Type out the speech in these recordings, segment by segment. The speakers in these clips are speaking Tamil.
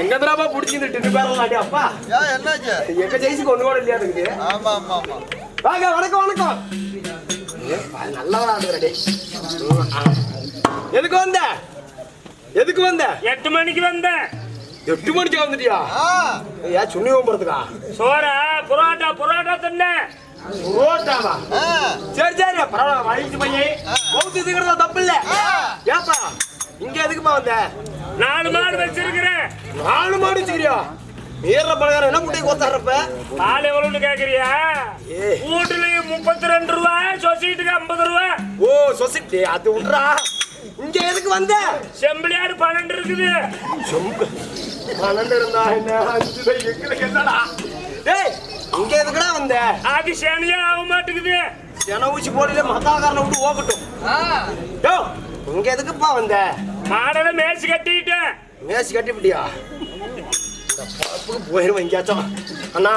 எங்க தடவை புடிச்சிருந்து டிட்டு பேரலாம் அடி அப்பா. ஏன் என்னாச்சு? எங்க ஜெயிச்சுக்கு ஒண்ணு கூட இல்லையா இருக்குது ஆமா ஆமா ஆமா. வாங்க வணக்கம் வணக்கம். ஏப்பா, நல்லா விளையாடுற டேய். ம், ஆ. எதுக்கு வந்த? எதுக்கு வந்த? எட்டு மணிக்கு வந்தேன் எட்டு மணிக்கு வந்துட்டியா? ஏன் சுண்ணி போறதுக்கா? சோறா புரோட்டா புரோட்டா தின்னேன் ரோட்டாவா ஆ. சரி சரி பரவாயில்ல வழிச்சு பையன். கவுத்து தூக்கிறதா தப்பு இல்ல ஏப்பா இங்க எதுக்குப்பா வந்த? நாலு மாடு வச்சிருக்கிறேன் நாலு மாடு வச்சுக்கிறியா நீர்ல பலகாரம் என்ன முட்டை கொத்தாடுறப்ப பால் எவ்வளவுன்னு கேக்குறியா. வீட்டுலயும் முப்பத்தி ரெண்டு ரூபா சொசைட்டிக்கு ஐம்பது ரூபா. ஓ சொசைட்டி அது விட்றா இங்க எதுக்கு வந்த? செம்பிளியாடு பன்னெண்டு இருக்குது. சொம்பு பன்னெண்டு இருந்தா என்ன? அஞ்சு எங்களுக்கு என்னடா? டேய் இங்க எதுக்குடா வந்த? அது சனியா ஆக மாட்டேங்குது. சென ஊசி போடல மத்தாக்காரனை விட்டு ஓகட்டும் இங்க எதுக்குப்பா வந்த? மாடலை மேய்ச்சி கட்டிட்டேன் இந்த பழப்புக்கு போயிருவேன் எங்கேயாச்சும். அண்ணா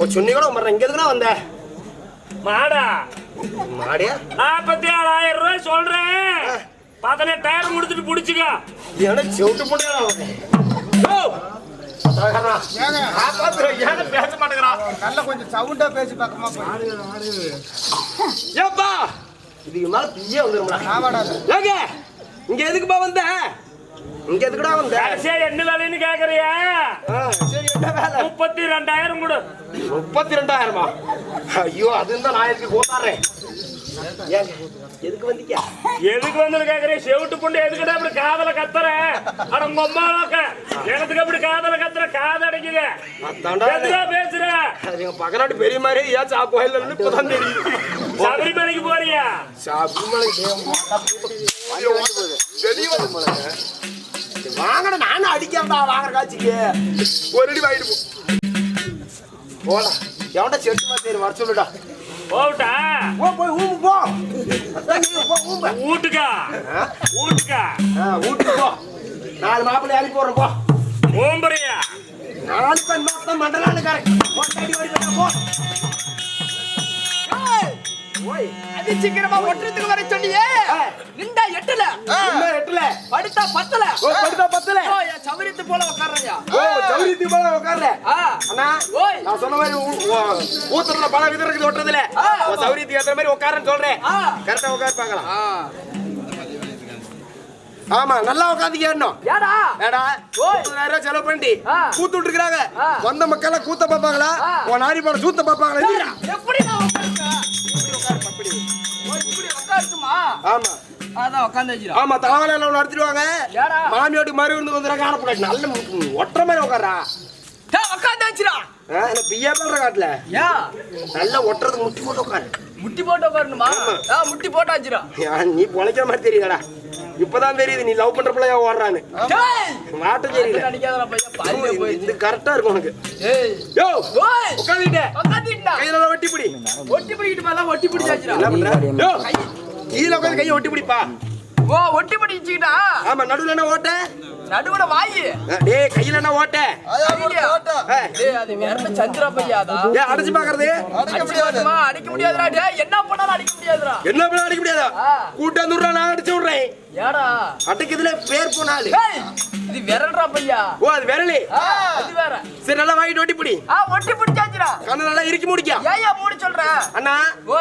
ஒரு சொன்னி கூட மறேன் இங்க எதுக்குடா வந்த? மாடா. மாடியா நாற்பத்தி ஏழாயிரம் ரூபாய் சொல்றேன். பதினெட்டாயிரம் கொடுத்துட்டு புடிச்சுக்க. எனக்கு செவிட்டு போட்டா பேச மாட்டேங்கிறான் நல்ல கொஞ்சம் சவுண்டா பேசி பார்க்கமா ஏப்பா! இதுக்கு மேல ஆமாடா ஏங்க! இங்க எதுக்குப்பா வந்த? இங்க எதுக்குடா வந்த? கடைசியா என்ன வேலைன்னு கேக்குறியா? சரி என்ன வேலை? முப்பத்தி ரெண்டாயிரம் கொடு. முப்பத்தி ரெண்டாயிரமா ஐயோ அது இருந்தா நான் எதுக்கு கோத்தாடுறேன் ஏங்க எதுக்கு வந்தீங்க எதுக்கு வந்து கேக்குறீ செவிட்டு பொண்ணு எதுக்குடா அப்படி காதல கத்துற? அட உங்க அம்மாவுக்க எனக்கு அப்படி காதல கத்துற? காது அடைக்குது. எதுக்கா பேசுற? எங்க பக்கநாட்டு பெரிய மாதிரி ஏன் சா கோயில்ல இருந்து இப்பதான் தெரியுது. சபரிமலைக்கு போறியா? சாப்பிடுமலைக்கு வாங்கடா நானும் அடிக்கிறேன்டா வாங்குற காட்சிக்கு. ஒரு அடி வாங்கிட்டு போ. போடா. எவன்டா செட்டு மாதிரி வர சொல்லுடா. போட்டா போ போய் ஊம்பு போ. போ வீட்டுக்கா ஆ? வீட்டுக்கா ஆ, வீட்டுக்கு போ. நாலு மாப்பிள்ளை அனுப்பி போடுறேன் போ. ஓம்பரியா நாலு பெண் மொத்தம் மண்டலானுக்காரன் பொட்டாடி வரி பண்ண போ. ஏய், ஓய் அது சீக்கிரமா ஒட்டுறதுக்கு வர ஆ. நின்றா எட்டுல எட்டுல படுத்தா பத்தல படுத்தா பத்தல சவரித்து போல உட்கார்றையா ஓ சௌரியத்து போல உட்கார்ல ஆ அண்ணா ஓய். நான் சொன்ன மாதிரி ஊத்துறதுல பல விதம் இருக்குது ஒட்டுறதுல. உன் சௌரியத்துக்கு ஏத்த மாதிரி உட்காருன்னு சொல்றேன். கரெக்டா உட்கார் பார்க்கலாம் ஆ ஆமா நல்லா உட்காந்து ஏறணும் ஏடா ஏடா. முப்பதாயிரம் ரூபாய் செலவு பண்ணி. கூத்து விட்டுருக்காங்க ஆ. வந்த மக்கள் கூத்த பாப்பாங்களா. உன் நாரி போட சூத்த பாப்பாங்களா? எப்படி ஆமா. அதான் உட்காந்து வச்சிரா ஆமா தலைவலை எல்லாம் நடத்திடுவாங்க மாமியோட்டு மறு விருந்து வந்துடுறாங்க காணப்படாது நல்ல ஒட்டுற மாதிரி உட்காரா உட்காந்து வச்சிரா என்ன பிய்யா பண்ற காட்டுல? ஏன் நல்லா ஒட்டுறதுக்கு முட்டி போட்டு உட்காரு முட்டி போட்டு உட்காரணுமா முட்டி போட்டு வச்சிரா நீ பொழைக்கிற மாதிரி தெரியலடா இப்பதான் தெரியுது நீ லவ் பண்ற பிள்ளைய ஓடுறான்னு. மாட்டம் தெரியல இது- கரெக்டா இருக்கும் உனக்கு. யோ ஓய்! உட்காந்துட்டே உட்காந்துட்டா கையில ஒட்டி பிடி. ஒட்டி பிடிக்கிட்டு மேல ஒட்டி பிடிச்சு வச்சிரா என்ன பண்ற? கீழே உட்காந்து கையை ஒட்டி பிடிப்பா. ஓ ஒட்டி பிடிச்சிக்கிட்டா? ஆமா நடுவுல என்ன ஓட்ட? நடுவுல வாயி. டேய் கையில என்ன ஓட்ட? டேய் அது வேற சந்திரா பையாதா ஏன் அடைச்சு பாக்குறது? அடிக்க முடியாது. அடிக்க முடியாதுடா டேய் என்ன பண்ணாலும் அடிக்க முடியாதுடா. என்ன பண்ண அடிக்க முடியாதா. கூட்டம் தூரம் நான் அடிச்சு விடுறேன் ஏடா. அடைக்கிறதுல பேர் போனாலு. இது விரல்டா பையா? ஓ அது விரலி. அது வேற. சரி நல்லா வாங்கிட்டு ஒட்டி பிடி. ஆ ஒட்டி பிடிச்சாச்சுடா. கண்ணு நல்லா இறுக்கி முடிக்கா. ஏயா மூடி சொல்ற. அண்ணா.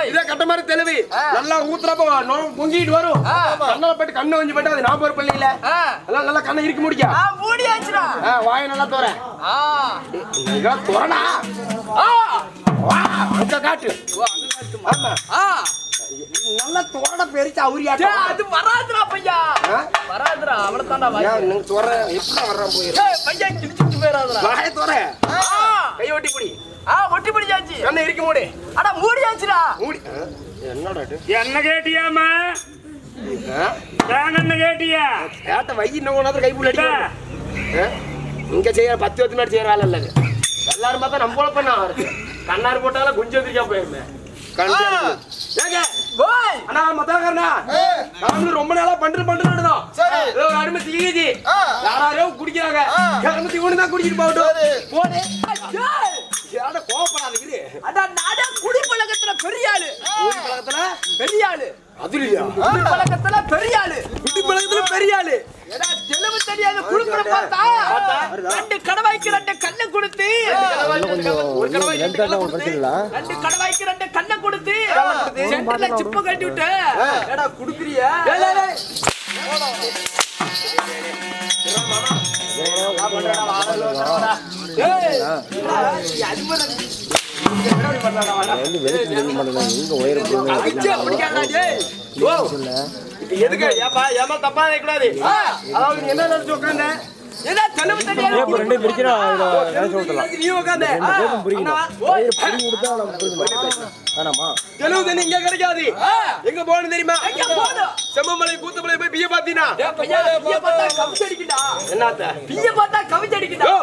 இதே கட்ட மாதிரி தெளிவு. நல்லா ஊத்துறப்போ நொ- பொங்கிட்டு வரும். கண்ணால போயிட்டு கண்ணு கொஞ்சம் போயிட்டு அது நான் ஒரு பள்ளியில. எல்லாம் நல்லா கண்ணை இறுக்கி முடிக்கா. ஆ மூடியாச்சுடா. ஆ, வாயை நல்லா தோற ஆ. தோறடா ஆ. வா அங்க காட்டு. ஓ அங்க காட்டுமா? ஆமா ஆ. நல்லா தோட பெருச்சு டேய் அவுரியாட்டம் அது வராதுடா பையா? வராதுடா அவன தான்டா ஏன் வாய் நீங்க தோற எப்படி வர்றான் போயிரு பையா கிழிச்சிட்டு போயிராதடா வாயை தோற கை ஒட்டி பிடி. ஆ ஒட்டி பிடிச்சாச்சு. கண்ணை இறுக்கி மூடி. அட மூடியாச்சுடா. மூடி. ஆ, என்னடா இது? என்ன கேட்டியாமா? தேங்கண்ண கேட்டியா? கேட்ட வை இன்னும் கொண்டாந்து கை புள்ள இங்க செய்யற பத்து வருஷம் முன்னாடி செய்யற வேலை இல்ல எல்லாரும் பார்த்தா நம்ம போல பண்ண இருக்கு கண்ணாரு போட்டாலும் குஞ்சு வந்துருக்கா போயிருமே ரொம்ப நாளா ஒரு அடிமை தீங்குது ஆ. யாராரோ குடிக்கிறாங்க. ஆ. அடிமை இவனு தான் குடிச்சிட்டு போகட்டும். போனே கோவப்படாதீங்க அதான் நாடா குடிப்பழக்கத்துல பெரிய ஆளு. ஊர் பழக்கத்துல பெரிய ஆளு. அதுலயா குடிப்பழக்கத்துல பெரிய ஆளு. குட்டி பழக்கத்துல பெரிய ஆளு. தெலுங்கு தெரியாது குடுக்குற பார்த்தா ரெண்டு கடவாய்க்கு ரெண்டு கண்ணை கொடுத்து. ஒரு கடவை ரெண்டு கொடுத்து. ரெண்டு கடவாய்க்கு ரெண்டு கண்ணை கொடுத்து. சென்டர்ல சிப்ப கட்டி விட்டு. ஏடா குடுக்குறியா? ஏய். ஏய், அது மாதிரி அடிச்சே பிடிக்காதடா, டேய். ஓ, எதுக்கு ஏப்பா ஏமா தப்பா நினைக்கக்கூடாது அதாவது என்ன நினைச்சு உட்காந்த ஏடா தெலுங்கு நீ உட்காந்த இங்க கிடைக்காது. எங்க போகணும் தெரியுமா? செம்மமலை கூத்தமலை போய் பிய பாத்தீனா? என்னத்த? பிய பார்த்தா கவிச்சு அடிக்குடா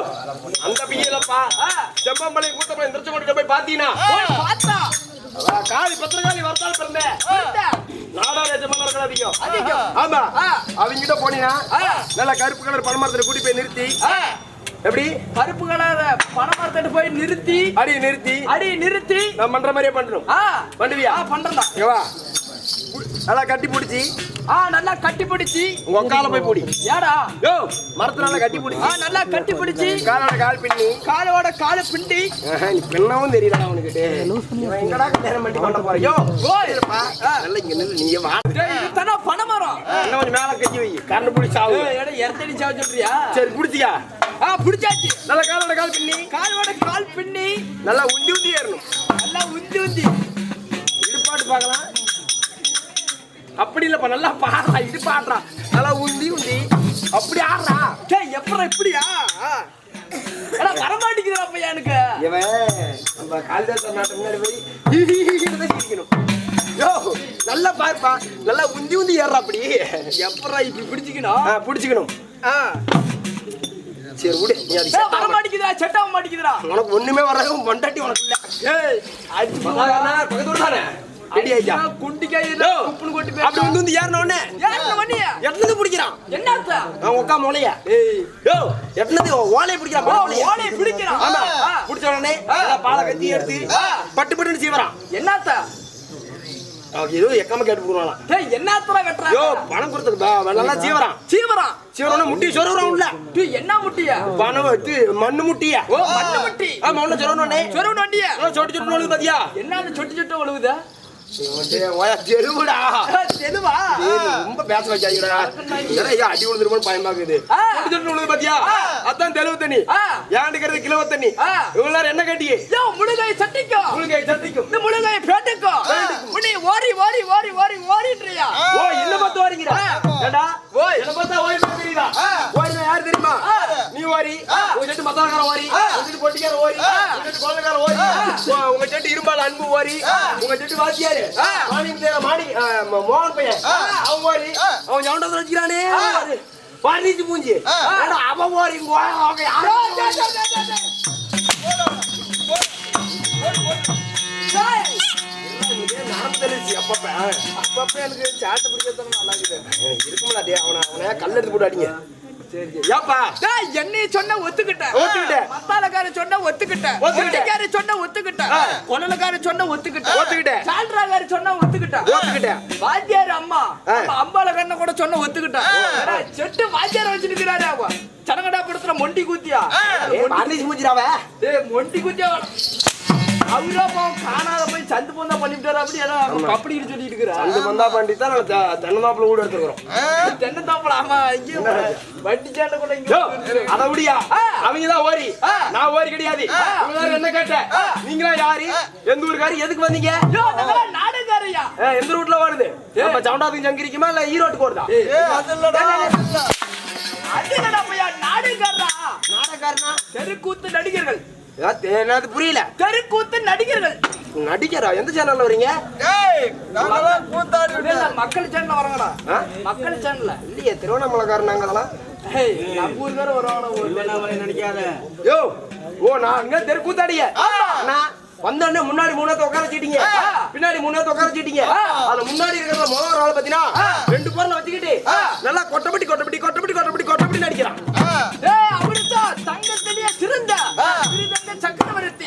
அந்த பியலப்பா. செம்மமலை கூத்தமலை திருச்செங்கோட்டை போய் பாத்தீனா? பார்த்தா. காலி பத்திரகாளி வரத்தால் பிறந்த. பார்த்தா. நாடார் எஜமான அதிகம். அதிகம். ஆமா. அவங்க கிட்ட போனீங்கன்னா. நல்ல கருப்பு கலர் பணமரத்துல கூட்டி போய் நிறுத்தி. எப்படி? கருப்பு கலர் பணமரத்தட்டு போய் நிறுத்தி அடி நிறுத்தி. அடி நிறுத்தி. நான் பண்ற மாதிரியே பண்ணணும் ஆ. பண்ணுவியா? ஆ பண்றேன்டா இங்க வா. நல்லா கட்டி பிடிச்சி. ஆ நல்லா கட்டி பிடிச்சி. உங்க போய் போடி ஏடா? யோ மரத்துல கட்டி ஆ பிடிச்சி நல்லா கட்டி பிடிச்சி. காலோட கால் பின்னி. காலோட கால பிண்டி நீ பெண்ணாவும் தெரியல அவனுக்கு எங்கடா கல்யாணம் பண்ணி பண்ண போற யோ ஓய் நல்லா இங்க நில்லு நீ வா. டேய், இது தானே பனைமரம்? இன்னும் கொஞ்சம் மேல கட்டி வை. கரண்ட் பிடிச்சி ஆகும் ஏய், ஏடா எரத்தடி சாவ சொல்றியா? சரி பிடிச்சியா ஆ பிடிச்சாச்சு. நல்லா காலோட கால் பின்னி. காலோட கால் பின்னி. நல்லா உந்தி உந்தி ஏறணும். நல்லா உந்தி உந்தி. இடுப்பாட்டு பார்க்கலாம். அப்படி இல்லப்பா நல்லா பாடுறா இடுப்பாடுறா. நல்லா உந்தி உந்தி. அப்படி ஆடுறா. டேய் எப்பறம் இப்படியா? ஏடா வர மாட்டேங்குதுடா பையா எனக்கு. இவன் நம்ம காளிதாசன் நாட்டு முன்னாடி போய் சிரிக்கணும். யோ நல்லா பாருப்பா. நல்லா உந்தி உந்தி ஏறுறா அப்படி. எப்பறம் இப்படி பிடிச்சிக்கணும்? பிடிச்சுக்கணும். ஆ. சரி விடு. நீ அது set வர மாட்டேங்குதுடா செட் ஆக மாட்டேங்குதுடா உனக்கு ஒண்ணுமே வராது உன் பொண்டாட்டி உனக்கு இல்ல. ஏய் அடிச்சு பக்கத்துல பக்கத்து ஊர் தானே? ரெடி ஆயிட்டா குண்டிக்காய் யோ, குப்புனு கொட்டி அப்படி வந்து வந்து ஏறின உடனே ஏன் வண்டியா எட்னது பிடிக்கிறான். அவன் உட்கா மொழைய ஏய். யோ எட்னது ஓலையை பிடிக்கிறான் ஓ, மொளைய. ஓலையை பிடிக்கிறான். ஆமா ஆ. பிடிச்ச உடனே நல்லா பாலை கத்தி எடுத்து பட்டு பட்டுன்னு சீவறான் என்னத்த ஏதோ எக்காம கேட்டு போடுவான். டேய் என்னத்தடா யோ வெட்டுறாங்க பணம் பா, நல்லா சீவறான். சீவரம்னா முட்டி சொருகிறான் உள்ள. டேய் என்ன முட்டியா? பணம் மண்ணு முட்டியா. ஓ மண்ணு முட்டி. சொரணுனே சொருவன் வண்டியா? சொட்டு சொட்டு பாத்தியா? என்ன அந்த சொட்டு சொட்டு ஒழுகுது? ரொம்ப பேச வைக்காதீங்கடா அடி விழுந்துருமோன்னு பயமாக்குது பாத்தியா? அதான் தெளிவு தண்ணி. ஏன்டுக்கிறது கிலோ தண்ணி. இவ்வளவு என்ன கேட்டியே? யோ முழுகை சட்டிக்கோ உங்களுக்கு சத்திக்கும் இந்த ஓ என்ன பார்த்து வாரீங்க ஏடா ஓய். என்ன பார்த்தா ஓய் பார்த்து தெரியுதா ஓய்னா யார் தெரியுமா? நீ ஓரி உங்க செட்டு மத்தாக்கார ஓரி உங்க செட்டு பொட்டிக்கார ஓரி உங்க செட்டு குழந்தைக்கார ஓரி உங்க- செட்டு இரும்பால் அன்பு ஓரி உங்க செட்டு வாத்தியாரு. மாணி தேர மாணி மோகன் பையன். அவன் ஓரி அவன் ஜவுண்டத்துல வச்சுக்கிறானே. பாரிச்சு மூஞ்சி. ஏடா, அவன் ஓரி இங்க அவங்க யாரு தெரிஞ்சு அப்பப்ப அப்பப்ப எனக்கு சாட்டை பிடிக்கிறதுல நல்லா இருக்குது. இருக்கும்ல டே அவனை அவனை கல் எடுத்து போட்டு அடிங்க சரி சரி. ஏப்பா டேய் என்னைய சொன்ன ஒத்துக்கிட்டேன். ஒத்துக்கிட்டேன். மத்தாலக்கார சொன்ன ஒத்துக்கிட்டேன். சொன்ன ஒத்துக்கிட்டேன். ஆ. கொலலக்கார சொன்ன ஒத்துக்கிட்டேன். ஒத்துக்கிட்டேன். சால்ராகார சொன்ன ஒத்துக்கிட்டேன். ஒத்துக்கிட்டேன். வாத்தியார் அம்மா ஆ. நம்ம அம்பால கண்ண கூட சொன்ன ஒத்துக்கிட்டேன். செட்டு வாத்தியார் வச்சிருக்கிறாரு அவ சனகடா படத்துல மொண்டி கூத்தியா? டேய் மொண்டி கூத்தியா? அவரா பாவம் காணாத போய் சந்து போந்தா பண்ணிட்டாரு அப்படி? ஏதோ கப்படின்னு சொல்லிட்டு இருக்கிறா. அந்த மந்தா பாண்டி தான் தென்னந்தாப்புல கூட எடுத்துக்கிறோம். தென்னந்தாப்பல ஆமா இங்கே வண்டி சேட்டை கூட இங்க அத விடியா. அவங்க தான் ஓரி. நான் ஓரி கிடையாது. என்ன நீங்களா யாரு? எந்த ஊருக்காரு? எதுக்கு வந்தீங்க? நாடுகாரையா எந்த ரூட்ல வருது நம்ம சவுண்டாத்துக்கு சங்கிரிக்குமா இல்ல ஈரோட்டுக்கு வருதா? அது என்னடா பையா நாடுகாரா நாடகாரனா தெருக்கூத்து நடிகர்கள். என்னது புரியல. தெருக்கூத்து நடிகர்கள். நடிக்கிறா எந்த சேனல்ல வரீங்க? மக்கள் சேனல் வரங்கடா? மக்கள் சேனல்ல இல்லையே திருவண்ணாமலைக்காரன் நாங்க அதெல்லாம். ஏய் நம்ம ஊர் வேற வருவாங்க ஒரு யோ ஓ நான் இங்க தெருக்கூத்தாடிய. நான் வந்தோடனே முன்னாடி மூணு நேரத்தை உட்கார வச்சுட்டீங்க பின்னாடி மூணு நேரத்தை உட்கார வச்சுட்டீங்க அதுல முன்னாடி இருக்கிற முதல் ஒரு ஆள் பாத்தீங்கன்னா ரெண்டு பொருளை வச்சுக்கிட்டு நல்லா கொட்டப்பட்டி கொட்டப்பட்டி கொட்டப்பட்டி கொட்டப்பட்டி கொட்டப்பட்டி நடிக்கிறான். தங்கத்திலேயே சிறந்த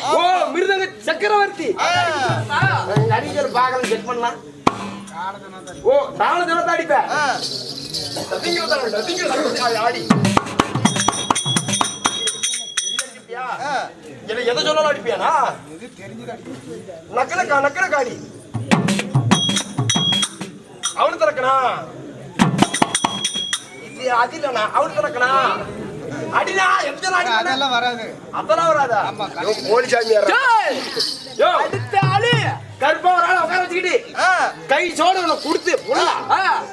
ஓ மிருதங்க சக்கரவர்த்தி. நடிகர் பாக்கலாம் செக் பண்ணலாம். ஓ தாள தினத்தை அடிப்பேன் ஆடி. என்ன எதை சொன்னாலும் அடிப்பியானா? நக்கலக்கா நக்கலக்காடி அவனு திறக்கணா. இது அது இல்லண்ணா அவனு திறக்கணா. அடினா எத்தனை அடி அதெல்லாம் வராது. அதெல்லாம் வராதா? ஏய், யோ! அடுத்த ஆளு. கருப்பா ஒரு ஆளை உட்கார வச்சுக்கிட்டு. கை சோடு உனக்கு கொடுத்து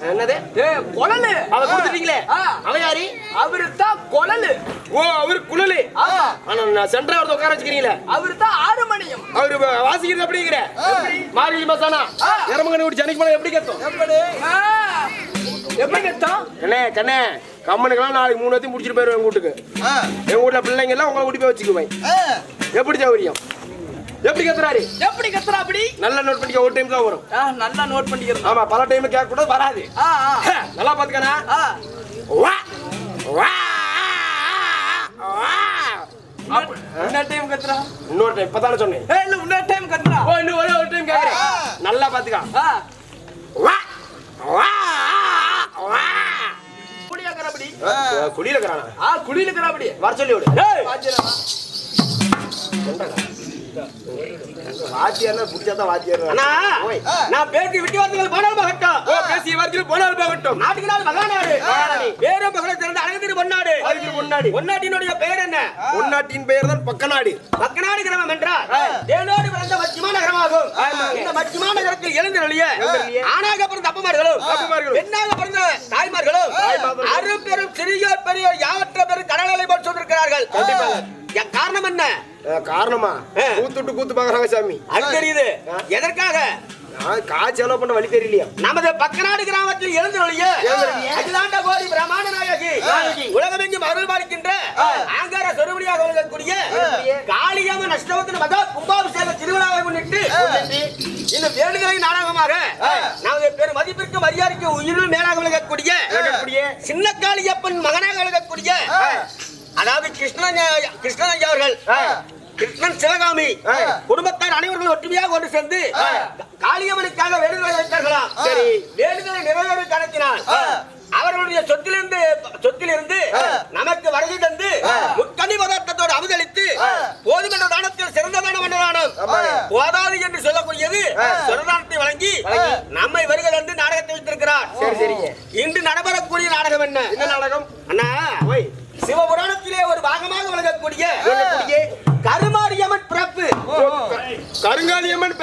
என்னது? ஏய், குழலு. அதை கொடுத்துட்டீங்களே. அவன் யாரு? அவருதான் குழலு. ஓ அவரு குழலு. ஆமா ஆனா நான் சென்டரா ஒருத்த உட்கார வச்சுக்கிறீங்களே? அவருதான் ஆறு மணியம் அவரு வாசிக்கிறது எப்படிங்கிற மார்கழி மாசானா? எரமங்கனி விட்டு ஜனிக்கு மேல எப்படி கேட்கும்? ஆ, எப்படி கத்தம் கண்ணே கண்ணே. கம்மனுக்கெல்லாம் நாளைக்கு மூணு வத்தையும் முடிச்சிட்டு போயிருவேன் எங்க வீட்டுக்கு. எங்க வீட்டுல பிள்ளைங்க எல்லாம் உங்களை கூட்டி போய் வச்சுக்குவேன். எப்படி சௌரியம் எப்படி கத்துறாரு? எப்படி கத்துறா அப்படி? நல்லா நோட் பண்ணிக்க ஒரு டைம் தான் வரும். நல்லா நோட் பண்ணிக்கிறோம் ஆமா பல டைம் கேட்க கூட வராது. நல்லா பாத்துக்கண்ணா. வா வா இன்னொரு டைம் கத்துறா. இன்னொரு டைம் இப்பதானே சொன்னேன். இல்ல இன்னொரு டைம் கத்துறா. ஓ இன்னும் ஒரே ஒரு டைம் கேக்குறேன். நல்லா பாத்துக்கா. வா வா குடியில இருக்கிறானா ஆ குடியில இருக்கிற அப்படி வர சொல்லி விடு. ஏய். வாத்தியாரா வாத்தியார்னா புடிச்சாதான் வாத்தியார். அண்ணா ஓய். நான் பேசி விட்டு வார்த்தைகள் போனால் மகட்டம் ஓ பேசிய வார்த்தையில் போனால் போகட்டும். நாட்டுக்கு நாடு. மகாநாடு மகாநாடு. பேரும் மகளை திறந்த அழகு பொன்னாடு. அதுக்கு முன்னாடி பொன்னாட்டினுடைய பெயர் என்ன? உன்னாட்டின் பெயர் தான் பக்கநாடு. பக்கநாடு கிராமம் என்றால் தேனோடு பிறந்த நகரமாகும். ஆமாங்க. இந்த மச்சிமா நகரத்தில் எழுந்தருளிய ஆணாக பிறந்த அப்பமார்களும். பெண்ணாக பிறந்த சொல்லிருக்கிறார்கள் என் காரணம் என்ன? காரணமா. கூத்துட்டு கூத்து பாக்குறாங்க சாமி. அது தெரியுது. எதற்காக? நான் காசு செலவு பண்ண வழி தெரியலையா? நமது பக்கநாடு கிராமத்தில் எழுந்தருளிய. அகிலாண்ட கோடி பிரமாண நாயகி. உலகமெங்கும் அருள் ஆங்கார சொருபடியாக விளங்கக்கூடிய கும்பாபிஷேக திருவிழாவை முன்னிட்டு இந்த வேண்டுதலை நாடகமாக நமது பெரும் மதிப்பிற்கு மரியாதைக்கு உயிரில் மேலாக விளங்கக்கூடிய விளங்கக்கூடிய சின்ன காளியப்பன் மகனாக விளங்கக்கூடிய அதாவது கிருஷ்ணன் கிருஷ்ணன் ஐயா அவர்கள் கிருஷ்ணன் சிவகாமி குடும்பத்தார் அனைவரும் ஒற்றுமையாக கொண்டு சேர்ந்து காளியம்மனுக்காக வேண்டுதலை வைத்தார்களாம். சரி.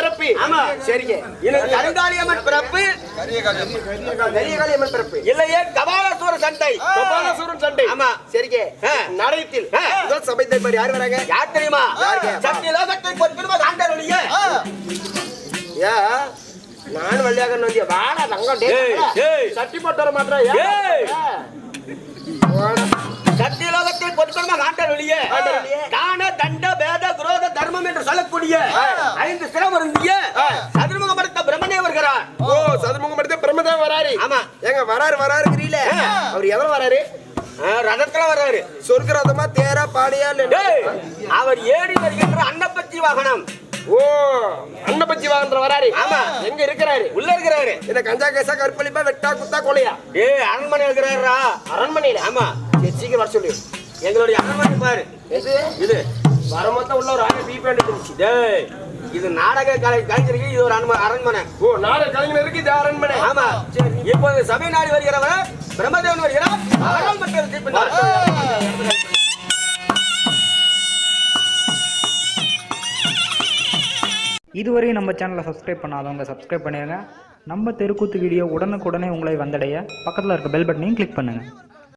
பிறப்பு. ஆமா. சரிங்க. இந்த கருங்காளியம்மன் பிறப்பு. கரியகாலியம்மன் பிறப்பு. இல்லையே கபாலசூர சண்டை. கோபாலசூரன் சண்டை. ஆமா. சரிங்க. முதல் சபை தலைவர் யார் வராங்க? யார் தெரியுமா? சக்தி லோகத்தை பொறுப்பிருமா காண்டருடைய ஏ நான் வள்ளியாகன் வந்து வாடா தங்கம். சட்டி போட்டு வர மாட்டேன் லோகத்தை பொறுப்பிருமா காண்டருடைய காண்டருளிய. தான தண்ட என்று சொல்லக்கூடிய ஐந்து சிரம் இருந்திய சதுர்முகப்படுத்த பிரம்மனே வருகிறார். ஓ சதுர்முகம் எடுத்து பிரம்மதேவன் வராரு. ஆமா. ஏங்க வராரு வராருங்கிறீல. அவர் எதுல வராரு? ரதத்துல வர்றாரு சொர்க்கரதமா தேரா பாடியா அவர் ஏறி வருகின்ற அன்னப்பச்சி வாகனம். ஓ அன்னபச்சி வாகன்ற வராரு. ஆமா. எங்க இருக்கிறாரு? உள்ள இருக்கிறாரு. இந்த கஞ்சா கேசா கற்பழிப்பா வெட்டா குத்தா கொலையா? ஏ அரண்மனை இருக்கிறாரா அரண்மனையில? ஆமா. சீக்கிரம் வர சொல்லு. எங்களுடைய அரண்மனை பாரு. இது. வர மொத்தம் உள்ள ஒரு ஆளை இருந்துச்சு டேய் இது நாடக கலை கலைஞருக்கு இது ஒரு அரண்ம- அரண்மனை. ஓ நாடு கலைஞருக்கு இது அரண்மனை. ஆமா. இப்போது சபை நாடி வருகிறவர் பிரம்மதேவன் வருகிறார். அவரால் மற்ற தீர்ப்பினார் இதுவரை நம்ம சேனலை சப்ஸ்கிரைப் பண்ணாதவங்க சப்ஸ்கிரைப் பண்ணிடுங்க நம்ம தெருக்கூத்து வீடியோ உடனுக்குடனே உங்களை வந்தடைய. பக்கத்தில் இருக்க பெல் பட்டனையும் கிளிக் பண்ணுங்கள்